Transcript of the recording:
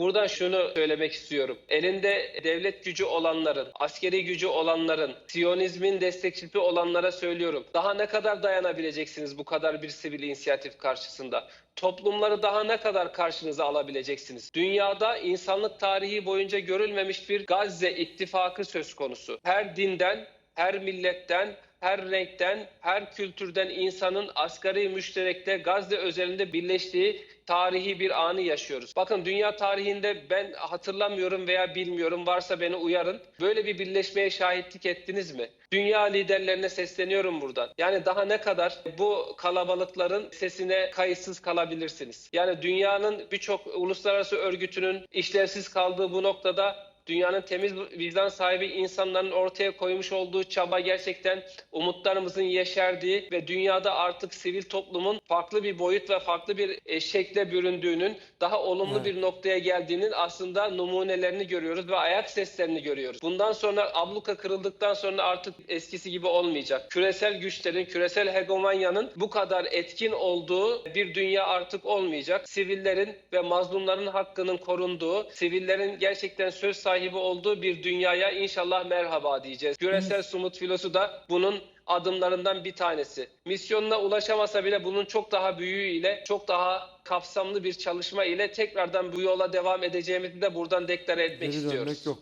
Buradan şunu söylemek istiyorum. Elinde devlet gücü olanların, askeri gücü olanların, Siyonizmin destekçisi olanlara söylüyorum. Daha ne kadar dayanabileceksiniz bu kadar bir sivil inisiyatif karşısında? Toplumları daha ne kadar karşınıza alabileceksiniz? Dünyada insanlık tarihi boyunca görülmemiş bir Gazze ittifakı söz konusu. Her dinden, her milletten, her renkten, her kültürden insanın asgari müşterekte Gazze özelinde birleştiği tarihi bir anı yaşıyoruz. Bakın dünya tarihinde ben hatırlamıyorum veya bilmiyorum varsa beni uyarın. Böyle bir birleşmeye şahitlik ettiniz mi? Dünya liderlerine sesleniyorum buradan. Yani daha ne kadar bu kalabalıkların sesine kayıtsız kalabilirsiniz? Yani dünyanın birçok uluslararası örgütünün işlevsiz kaldığı bu noktada dünyanın temiz vicdan sahibi insanların ortaya koymuş olduğu çaba gerçekten umutlarımızın yeşerdiği ve dünyada artık sivil toplumun farklı bir boyut ve farklı bir şekle büründüğünün, daha olumlu Evet. bir noktaya geldiğinin aslında numunelerini görüyoruz ve ayak seslerini görüyoruz. Bundan sonra abluka kırıldıktan sonra artık eskisi gibi olmayacak. Küresel güçlerin, küresel hegemonyanın bu kadar etkin olduğu bir dünya artık olmayacak. Sivillerin ve mazlumların hakkının korunduğu, sivillerin gerçekten söz sahibi olduğu bir dünyaya inşallah merhaba diyeceğiz. Küresel sumut filosu da bunun adımlarından bir tanesi. Misyonuna ulaşamasa bile bunun çok daha büyüğüyle, çok daha kapsamlı bir çalışma ile tekrardan bu yola devam edeceğimizi de buradan deklare etmek Geri istiyoruz. yok.